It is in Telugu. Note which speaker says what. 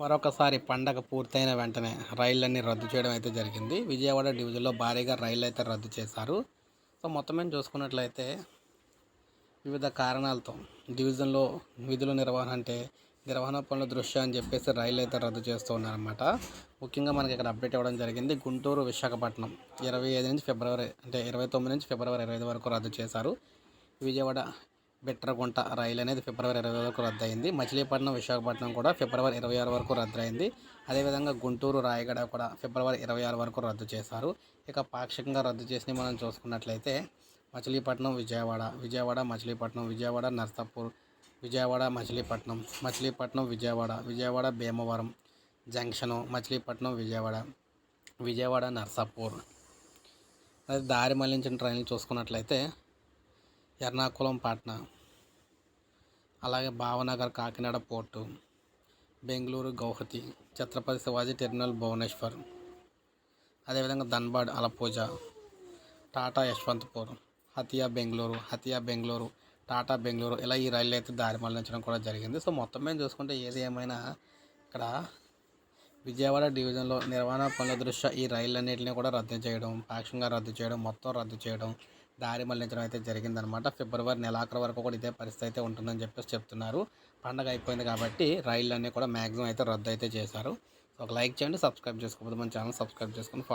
Speaker 1: మరొకసారి పండగ పూర్తయిన వెంటనే రైళ్ళన్నీ రద్దు చేయడం అయితే జరిగింది. విజయవాడ డివిజన్లో భారీగా రైళ్ళు అయితే రద్దు చేశారు. సో మొత్తం మీద చూసుకున్నట్లయితే వివిధ కారణాలతో డివిజన్లో విధుల నిర్వహణ అంటే నిర్వహణ పనుల దృష్ట్యా అని చెప్పేసి రైళ్ళు అయితే రద్దు చేస్తూ ఉన్నారన్నమాట. ముఖ్యంగా మనకి ఇక్కడ అప్డేట్ ఇవ్వడం జరిగింది. గుంటూరు విశాఖపట్నం ఇరవై ఐదు నుంచి ఫిబ్రవరి అంటే ఇరవై తొమ్మిది నుంచి ఫిబ్రవరి ఇరవై ఐదు వరకు రద్దు చేశారు. విజయవాడ బిట్రగుంట రైలు అనేది ఫిబ్రవరి ఇరవై వరకు రద్దయింది. మచిలీపట్నం విశాఖపట్నం కూడా ఫిబ్రవరి ఇరవై ఆరు వరకు రద్దు అయింది అదేవిధంగా గుంటూరు రాయగడ కూడా ఫిబ్రవరి ఇరవై ఆరు వరకు రద్దు చేశారు. ఇక పాక్షికంగా రద్దు చేసి మనం చూసుకున్నట్లయితే మచిలీపట్నం విజయవాడ విజయవాడ మచిలీపట్నం విజయవాడ నర్సాపూర్ విజయవాడ మచిలీపట్నం మచిలీపట్నం విజయవాడ విజయవాడ భీమవరం జంక్షను మచిలీపట్నం విజయవాడ విజయవాడ నర్సాపూర్. అదే దారి మళ్ళించిన ట్రైన్లు చూసుకున్నట్లయితే ఎర్నాకుళం పాట్నా అలాగే భావనగర్ కాకినాడ పోర్టు బెంగళూరు గౌహతి ఛత్రపతి శివాజీ టెర్మినల్ భువనేశ్వర్. అదేవిధంగా ధన్బాడ్ అలపూజ టాటా యశ్వంతపూర్ హతియా బెంగళూరు హతియా బెంగళూరు టాటా బెంగళూరు ఇలా ఈ రైళ్ళు అయితే దారి మళ్ళించడం కూడా జరిగింది. సో మొత్తం మేము చూసుకుంటే ఏది ఏమైనా ఇక్కడ విజయవాడ డివిజన్లో నిర్వహణ పనుల దృష్ట్యా ఈ రైళ్ళన్నింటినీ కూడా రద్దు చేయడం పాక్షికంగా రద్దు చేయడం మొత్తం రద్దు చేయడం దారి మళ్ళించడం అయితే జరిగిందనమాట. ఫిబ్రవరి నెలాఖరు వరకు కూడా ఇదే పరిస్థితి అయితే ఉంటుందని చెప్పేసి చెప్తున్నారు. పండగ అయిపోయింది కాబట్టి రైళ్ళన్నీ కూడా మ్యాక్సిమం అయితే రద్దు అయితే చేశారు. ఒక లైక్ చేయండి సబ్స్క్రైబ్ చేసుకోకపోతే మన ఛానల్ సబ్స్క్రైబ్ చేసుకొని